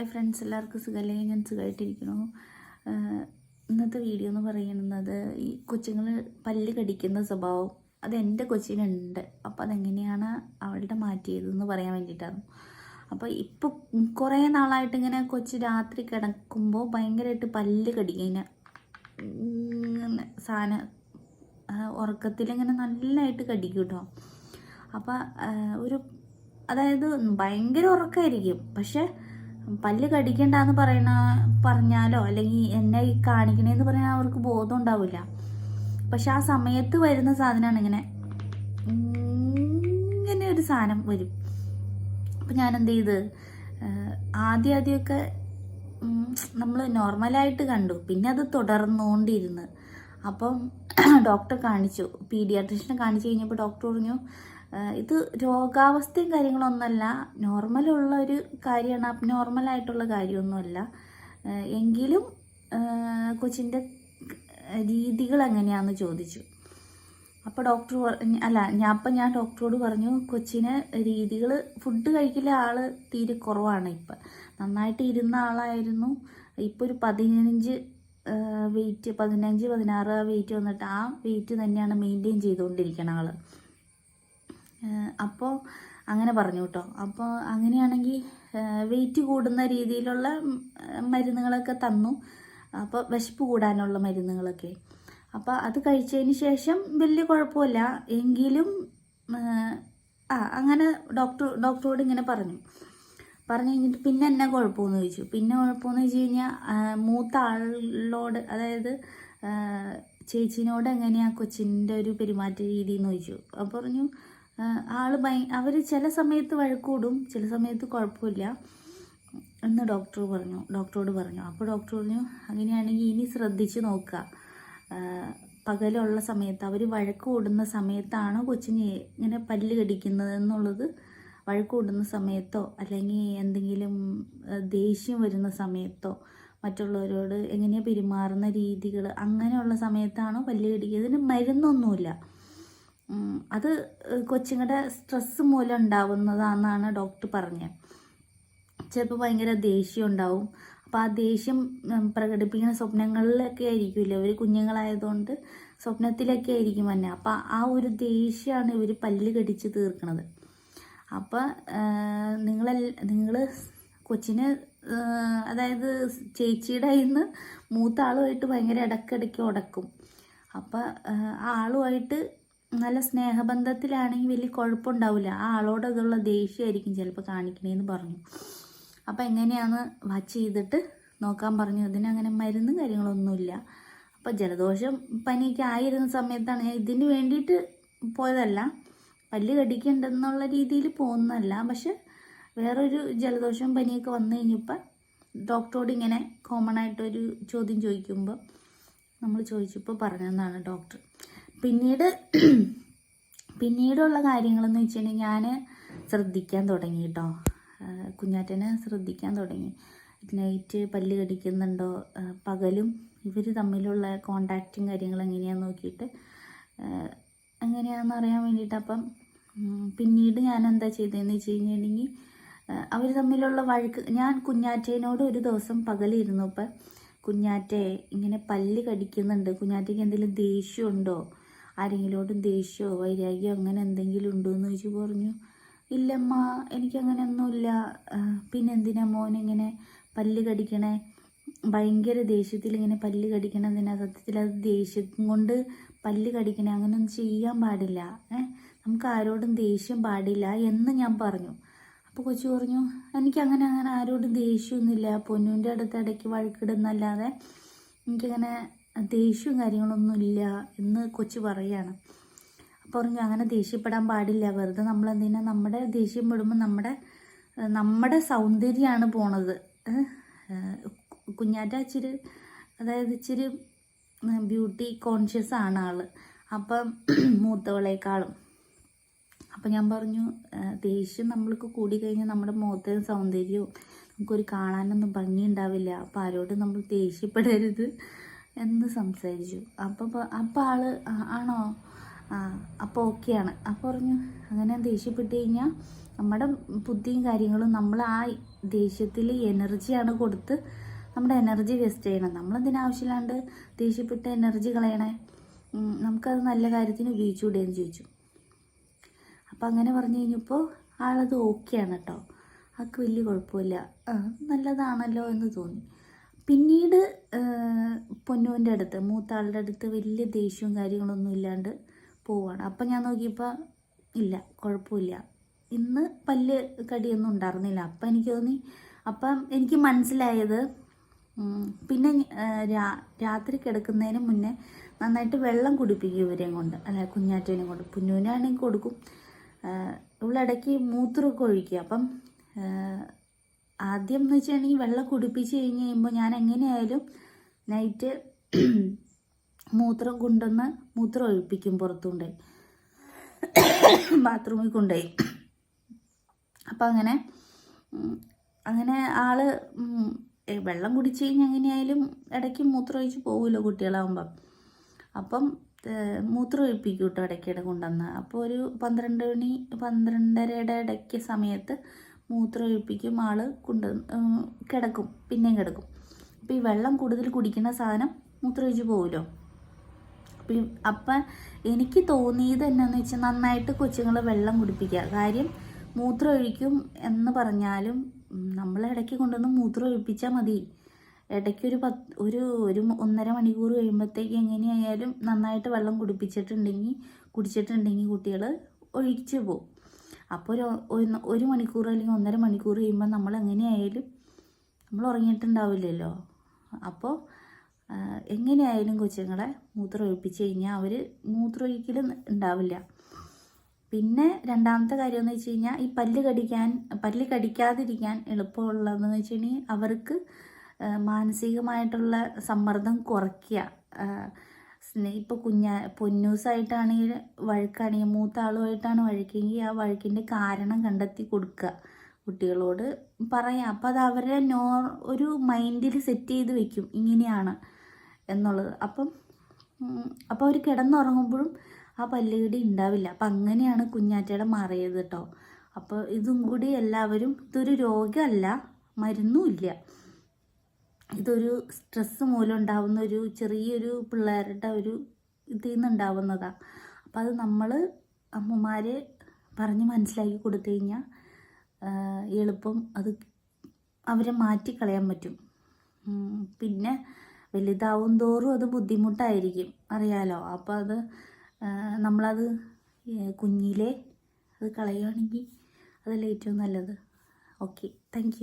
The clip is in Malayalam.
ഹായ് ഫ്രണ്ട്സ് എല്ലാവർക്കും സുഖമല്ലേ ഞാൻ സുഖമായിട്ടിരിക്കുന്നു ഇന്നത്തെ വീഡിയോ എന്ന് പറയുന്നത് ഈ കൊച്ചുങ്ങൾ പല്ല് കടിക്കുന്ന സ്വഭാവം. അത് എന്റെ കൊച്ചിനുണ്ട്. അപ്പോൾ അതെങ്ങനെയാണ് അവളുടെ മാറ്റിയതെന്ന് പറയാൻ വേണ്ടിയിട്ടാണ്. അപ്പോൾ ഇപ്പോൾ കുറേ നാളായിട്ട് ഇങ്ങനെ കൊച്ചി രാത്രി കിടക്കുമ്പോൾ ഭയങ്കരമായിട്ട് പല്ല് ഇങ്ങനെ സാധനം ഉറക്കത്തിലിങ്ങനെ നല്ലതായിട്ട് കടിക്കും കേട്ടോ. അപ്പോൾ ഒരു അതായത് ഭയങ്കര ഉറക്കമായിരിക്കും. പക്ഷെ പല്ല് കടിക്കണ്ടെന്ന് പറയണ പറഞ്ഞാലോ? അല്ലെങ്കിൽ എന്നെ കാണിക്കണേന്ന് പറഞ്ഞാൽ അവർക്ക് ബോധം ഉണ്ടാവില്ല പക്ഷെ ആ സമയത്ത് വരുന്ന സാധനമാണ് ഇങ്ങനെ ഇങ്ങനെ ഒരു സാധനം വരും. അപ്പം ഞാൻ എന്ത് ചെയ്ത് ആദ്യം ആദ്യമൊക്കെ നമ്മൾ നോർമലായിട്ട് കണ്ടു. പിന്നെ അത് തുടർന്നുകൊണ്ടിരുന്ന് അപ്പം ഡോക്ടറെ കാണിച്ചു. പീഡിയാട്രിഷനെ കാണിച്ചു കഴിഞ്ഞപ്പോൾ ഡോക്ടർ പറഞ്ഞു ഇത് രോഗാവസ്ഥയും കാര്യങ്ങളൊന്നുമല്ല. നോർമലുള്ള ഒരു കാര്യമാണ്. അബ്നോർമലായിട്ടുള്ള കാര്യമൊന്നുമല്ല. എങ്കിലും കൊച്ചിന്റെ രീതികൾ എങ്ങനെയാണെന്ന് ചോദിച്ചു. അപ്പോൾ ഡോക്ടർ അല്ല ഞാൻ അപ്പം ഞാൻ ഡോക്ടറോട് പറഞ്ഞു കൊച്ചിനെ രീതികൾ ഫുഡ് കഴിക്കില്ല ആൾ തീരെ കുറവാണ് ഇപ്പം. നന്നായിട്ട് ഇരുന്ന ആളായിരുന്നു. ഇപ്പോൾ ഒരു പതിനഞ്ച് വെയിറ്റ് പതിനഞ്ച് പതിനാറ് വെയിറ്റ് വന്നിട്ട് ആ വെയിറ്റ് തന്നെയാണ് മെയിന്റെയിൻ ചെയ്തുകൊണ്ടിരിക്കുന്ന ആൾ. അപ്പോൾ അങ്ങനെ പറഞ്ഞു കേട്ടോ. അപ്പോൾ അങ്ങനെയാണെങ്കിൽ വെയിറ്റ് കൂടുന്ന രീതിയിലുള്ള മരുന്നുകളൊക്കെ തന്നു. അപ്പോൾ വിശപ്പ് കൂടാനുള്ള മരുന്നുകളൊക്കെ. അപ്പോൾ അത് കഴിച്ചതിന് ശേഷം വലിയ കുഴപ്പമില്ല. എങ്കിലും ആ, അങ്ങനെ ഡോക്ടർ ഡോക്ടറോട് ഇങ്ങനെ പറഞ്ഞു. പറഞ്ഞു കഴിഞ്ഞിട്ട് പിന്നെ എന്നെ കുഴപ്പമെന്ന് ചോദിച്ചു. പിന്നെ കുഴപ്പമെന്ന് വെച്ച് കഴിഞ്ഞാൽ മൂത്ത ആളിനോട് അതായത് ചേച്ചിനോട് എങ്ങനെയാ കൊച്ചിന്റെ ഒരു പെരുമാറ്റ രീതി എന്ന് ചോദിച്ചു. അപ്പോൾ പറഞ്ഞു ആ, ആൾ ഭയ അവർ ചില സമയത്ത് വഴക്കൂടും ചില സമയത്ത് കുഴപ്പമില്ല എന്ന് ഡോക്ടർ പറഞ്ഞു ഡോക്ടറോട് പറഞ്ഞു. അപ്പോൾ ഡോക്ടർ പറഞ്ഞു അങ്ങനെയാണെങ്കിൽ ഇനി ശ്രദ്ധിച്ച് നോക്കുക. പകലുള്ള സമയത്ത് അവർ വഴക്ക് കൂടുന്ന സമയത്താണ് കൊച്ചിന് ഇങ്ങനെ പല്ല് കടിക്കുന്നത് എന്നുള്ളത് വഴക്ക് കൂടുന്ന സമയത്തോ അല്ലെങ്കിൽ എന്തെങ്കിലും ദേഷ്യം വരുന്ന സമയത്തോ മറ്റുള്ളവരോട് എങ്ങനെയാണ് പെരുമാറുന്ന രീതികൾ അങ്ങനെയുള്ള സമയത്താണോ പല്ല് കടിക്കുക? ഇതിന് മരുന്നൊന്നുമില്ല. അത് കൊച്ചുങ്ങളുടെ സ്ട്രെസ് മൂലം ഉണ്ടാവുന്നതാണെന്നാണ് ഡോക്ടർ പറഞ്ഞത് ചിലപ്പോൾ ഭയങ്കര ദേഷ്യം ഉണ്ടാവും. അപ്പോൾ ആ ദേഷ്യം പ്രകടിപ്പിക്കുന്ന സ്വപ്നങ്ങളിലൊക്കെ ആയിരിക്കുമല്ലോ ഇവർ കുഞ്ഞുങ്ങളായതുകൊണ്ട് സ്വപ്നത്തിലൊക്കെ ആയിരിക്കും തന്നെ അപ്പോൾ ആ ഒരു ദേഷ്യമാണ് ഇവർ പല്ല് കടിച്ച് തീർക്കണത്. അപ്പോൾ നിങ്ങളെ നിങ്ങൾ കൊച്ചിനെ അതായത് ചേച്ചിയുടെ നിന്ന് മൂത്ത ആളുമായിട്ട് ഭയങ്കര ഇടയ്ക്കിടയ്ക്ക് ഉടക്കും അപ്പോൾ ആ ആളുമായിട്ട് നല്ല സ്നേഹബന്ധത്തിലാണെങ്കിൽ വലിയ കുഴപ്പമുണ്ടാവില്ല. ആ ആളോട് അതുള്ള ദേഷ്യമായിരിക്കും ചിലപ്പോൾ കാണിക്കണേന്ന് പറഞ്ഞു. അപ്പോൾ എങ്ങനെയാണ് വാച്ച് ചെയ്തിട്ട് നോക്കാൻ പറഞ്ഞു. ഇതിനങ്ങനെ മരുന്നും കാര്യങ്ങളൊന്നുമില്ല. അപ്പോൾ ജലദോഷം പനിയൊക്കെ ആയിരുന്ന സമയത്താണ് ഞാൻ ഇതിന് വേണ്ടിയിട്ട് പോയതല്ല. പല്ല് കടിക്കണ്ടെന്നുള്ള രീതിയിൽ പോകുന്നതല്ല. പക്ഷെ വേറൊരു ജലദോഷവും പനിയൊക്കെ വന്നു കഴിഞ്ഞപ്പോൾ ഡോക്ടറോട് ഇങ്ങനെ കോമൺ ആയിട്ടൊരു ചോദ്യം ചോദിക്കുമ്പോൾ നമ്മൾ ചോദിച്ചപ്പോൾ പറഞ്ഞതെന്നാണ് ഡോക്ടർ. പിന്നീട് പിന്നീടുള്ള കാര്യങ്ങളെന്ന് വെച്ചിട്ടുണ്ടെങ്കിൽ ഞാൻ ശ്രദ്ധിക്കാൻ തുടങ്ങി കേട്ടോ കുഞ്ഞാറ്റനെ ശ്രദ്ധിക്കാൻ തുടങ്ങി. നൈറ്റ് പല്ല് കടിക്കുന്നുണ്ടോ? പകലും ഇവർ തമ്മിലുള്ള കോണ്ടാക്റ്റും കാര്യങ്ങളും എങ്ങനെയാണെന്ന് നോക്കിയിട്ട് എങ്ങനെയാണെന്ന് അറിയാൻ വേണ്ടിയിട്ട് അപ്പം പിന്നീട് ഞാൻ എന്താ ചെയ്തതെന്ന് വെച്ച് കഴിഞ്ഞിട്ടുണ്ടെങ്കിൽ അവർ തമ്മിലുള്ള വഴക്ക് ഞാൻ കുഞ്ഞാറ്റേനോട് ഒരു ദിവസം പകലിരുന്നു. അപ്പം കുഞ്ഞാറ്റെ ഇങ്ങനെ പല്ല് കടിക്കുന്നുണ്ട്. കുഞ്ഞാറ്റയ്ക്ക് എന്തെങ്കിലും ദേഷ്യമുണ്ടോ ആരെങ്കിലോട്ടും ദേഷ്യമോ വൈരാഗ്യമോ അങ്ങനെ എന്തെങ്കിലും ഉണ്ടോ എന്ന് ചോദിച്ചു പറഞ്ഞു ഇല്ലമ്മ എനിക്കങ്ങനെയൊന്നുമില്ല ഒന്നുമില്ല പിന്നെ എന്തിനാ മോൻ ഇങ്ങനെ പല്ല് കടിക്കണേ? ഭയങ്കര ദേഷ്യത്തിൽ ഇങ്ങനെ പല്ല് കടിക്കണം എന്തിനാ സത്യത്തിൽ അത് ദേഷ്യം കൊണ്ട് പല്ല് കടിക്കണേ. അങ്ങനെയൊന്നും ചെയ്യാൻ പാടില്ല. ഏ നമുക്ക് ആരോടും ദേഷ്യം പാടില്ല എന്ന് ഞാൻ പറഞ്ഞു. അപ്പോൾ കൊച്ചു പറഞ്ഞു എനിക്കങ്ങനെ അങ്ങനെ ആരോടും ദേഷ്യമൊന്നുമില്ല. പൊന്നുവിന്റെ അടുത്ത് ഇടയ്ക്ക് വഴക്കിടുന്നല്ലാതെ എനിക്കങ്ങനെ ദേഷ്യവും കാര്യങ്ങളൊന്നും ഇല്ല എന്ന് കൊച്ചു പറയാണ്. അപ്പോൾ പറഞ്ഞു അങ്ങനെ ദേഷ്യപ്പെടാൻ പാടില്ല. വെറുതെ നമ്മൾ എന്തിനാ നമ്മുടെ ദേഷ്യം പെടുമ്പോൾ നമ്മുടെ നമ്മുടെ സൗന്ദര്യമാണ് പോണത്. കുഞ്ഞാറ്റ ഇച്ചിരി അതായത് ഇച്ചിരി ബ്യൂട്ടി കോൺഷ്യസ് ആണ് ആൾ. അപ്പം മൂത്തവളേക്കാളും. അപ്പം ഞാൻ പറഞ്ഞു ദേഷ്യം നമ്മൾക്ക് കൂടി കഴിഞ്ഞാൽ നമ്മുടെ മുഖത്തെ സൗന്ദര്യവും നമുക്കൊരു കാണാനൊന്നും ഭംഗി ഉണ്ടാവില്ല അപ്പം ആരോടും നമ്മൾ ദേഷ്യപ്പെടരുത്. എന്ന് സംസാരിച്ചു. അപ്പോൾ അപ്പോൾ ആൾ ആണോ? ആ അപ്പോൾ ഓക്കെയാണ്. അപ്പോൾ പറഞ്ഞു അങ്ങനെ ദേഷ്യപ്പെട്ട് കഴിഞ്ഞാൽ നമ്മുടെ ബുദ്ധിയും കാര്യങ്ങളും നമ്മൾ ആ ദേഷ്യത്തിൽ എനർജിയാണ് കൊടുത്ത് നമ്മുടെ എനർജി വേസ്റ്റ് ചെയ്യണം. നമ്മളതിനാവശ്യമില്ലാണ്ട് ദേഷ്യപ്പെട്ട എനർജി കളയണേ? നമുക്കത് നല്ല കാര്യത്തിന് ഉപയോഗിച്ചുകൂടെ എന്ന് ചോദിച്ചു. അപ്പം അങ്ങനെ പറഞ്ഞു കഴിഞ്ഞപ്പോൾ ആളത് ഓക്കെയാണ് കേട്ടോ ആൾക്ക് വലിയ കുഴപ്പമില്ല. നല്ലതാണല്ലോ എന്ന് തോന്നി. പിന്നീട് പൊന്നുവിന്റെ അടുത്ത് മൂത്താളുടെ അടുത്ത് വലിയ ദേഷ്യവും കാര്യങ്ങളൊന്നും ഇല്ലാണ്ട് പോവാണ്. അപ്പം ഞാൻ നോക്കിയപ്പോൾ ഇല്ല കുഴപ്പമില്ല. ഇന്ന് പല്ല് കടിയൊന്നും ഉണ്ടായിരുന്നില്ല അപ്പം എനിക്ക് തോന്നി അപ്പം എനിക്ക് മനസ്സിലായത് പിന്നെ രാത്രി കിടക്കുന്നതിന് മുന്നേ നന്നായിട്ട് വെള്ളം കുടിപ്പിക്കും ഇവരെയും കൊണ്ട്. അല്ല കുഞ്ഞാറ്റേനെയും കൊണ്ട്. പുന്നൂനാണെങ്കിൽ കൊടുക്കും. ഇവളിടയ്ക്ക് മൂത്രമൊക്കെ ഒഴിക്കുക. അപ്പം ആദ്യം എന്ന് വെച്ചിട്ടുണ്ടെങ്കിൽ വെള്ളം കുടിപ്പിച്ച് കഴിഞ്ഞ് കഴിയുമ്പോൾ ഞാൻ എങ്ങനെയായാലും നൈറ്റ് മൂത്രം കൊണ്ടുവന്ന് മൂത്രം ഒഴിപ്പിക്കും പുറത്തുകൊണ്ടേ ബാത്റൂമിൽ കൊണ്ടുപോയി. അപ്പം അങ്ങനെ അങ്ങനെ ആൾ വെള്ളം കുടിച്ച് കഴിഞ്ഞാൽ എങ്ങനെയായാലും ഇടയ്ക്ക് മൂത്രം ഒഴിച്ച് പോകുമല്ലോ കുട്ടികളാകുമ്പം അപ്പം മൂത്രം ഒഴിപ്പിക്കും കേട്ടോ ഇടയ്ക്കിടെ കൊണ്ടുവന്ന്. അപ്പോൾ ഒരു പന്ത്രണ്ട് മണി പന്ത്രണ്ടരയുടെ ഇടയ്ക്ക് സമയത്ത് മൂത്രം ഒഴിപ്പിക്കും ആൾ കൊണ്ട് കിടക്കും പിന്നെയും കിടക്കും. അപ്പോൾ ഈ വെള്ളം കൂടുതൽ കുടിക്കുന്ന സാധനം മൂത്രം ഒഴിച്ച് പോകുമല്ലോ അപ്പം ഈ- അപ്പം എനിക്ക് തോന്നിയത് എന്നാന്ന് വെച്ചാൽ നന്നായിട്ട് കൊച്ചുങ്ങളെ വെള്ളം കുടിപ്പിക്കുക. കാര്യം മൂത്രം ഒഴിക്കും എന്ന് പറഞ്ഞാലും നമ്മൾ ഇടയ്ക്ക് കൊണ്ടുവന്ന് മൂത്രം ഒഴിപ്പിച്ചാൽ മതി. ഇടയ്ക്ക് ഒരു പത്ത് ഒരു ഒരു ഒന്നര മണിക്കൂർ കഴിയുമ്പോഴത്തേക്ക് എങ്ങനെയായാലും നന്നായിട്ട് വെള്ളം കുടിപ്പിച്ചിട്ടുണ്ടെങ്കിൽ കുടിച്ചിട്ടുണ്ടെങ്കിൽ കുട്ടികൾ ഒഴിച്ചു പോകും അപ്പോൾ ഒരു ഒരു മണിക്കൂർ അല്ലെങ്കിൽ ഒന്നര മണിക്കൂർ കഴിയുമ്പോൾ നമ്മൾ എങ്ങനെയായാലും നമ്മൾ ഉറങ്ങിയിട്ടുണ്ടാവില്ലല്ലോ. അപ്പോൾ എങ്ങനെയായാലും കൊച്ചുങ്ങളെ മൂത്രം ഒഴിപ്പിച്ച് കഴിഞ്ഞാൽ അവർ മൂത്രമൊഴിക്കലും ഉണ്ടാവില്ല. പിന്നെ രണ്ടാമത്തെ കാര്യം എന്ന് വെച്ച് കഴിഞ്ഞാൽ ഈ പല്ല് കടിക്കാൻ പല്ല് കടിക്കാതിരിക്കാൻ എളുപ്പമുള്ളതെന്ന് വെച്ചിട്ടുണ്ടെങ്കിൽ അവർക്ക് മാനസികമായിട്ടുള്ള സമ്മർദ്ദം കുറയ്ക്കുക. ഇപ്പോൾ കുഞ്ഞ പൊന്നൂസായിട്ടാണെങ്കിൽ വഴക്കാണെങ്കിൽ മൂത്ത ആളുമായിട്ടാണ് വഴക്കെങ്കിൽ ആ വഴക്കിന്റെ കാരണം കണ്ടെത്തി കൊടുക്കുക. കുട്ടികളോട് പറയാം. അപ്പം അത് അവരെ നോ ഒരു മൈൻഡിൽ സെറ്റ് ചെയ്ത് വെക്കും. ഇങ്ങനെയാണ് എന്നുള്ളത്. അപ്പം അപ്പോൾ അവർ കിടന്നുറങ്ങുമ്പോഴും ആ പല്ലുകടി ഉണ്ടാവില്ല. അപ്പം അങ്ങനെയാണ് കുഞ്ഞാറ്റയുടെ മാറിയത് കേട്ടോ. അപ്പോൾ ഇതും കൂടി എല്ലാവരും ഇതൊരു രോഗമല്ല മരുന്നുമില്ല. ഇതൊരു സ്ട്രെസ് മൂലം ഉണ്ടാവുന്ന ഒരു ചെറിയൊരു പിള്ളേരുടെ ഒരു ഇതിൽ നിന്നുണ്ടാവുന്നതാണ് അപ്പോൾ അത് നമ്മൾ അമ്മമാർ പറഞ്ഞ് മനസ്സിലാക്കി കൊടുത്തു കഴിഞ്ഞാൽ എളുപ്പം അത് അവരെ മാറ്റിക്കളയാൻ പറ്റും. പിന്നെ വലുതാവും തോറും അത് ബുദ്ധിമുട്ടായിരിക്കും. അറിയാലോ? അപ്പോൾ അത് നമ്മളത് കുഞ്ഞിലെ അത് കളയുകയാണെങ്കിൽ അതല്ലേ ഏറ്റവും നല്ലത്. ഓക്കെ. താങ്ക്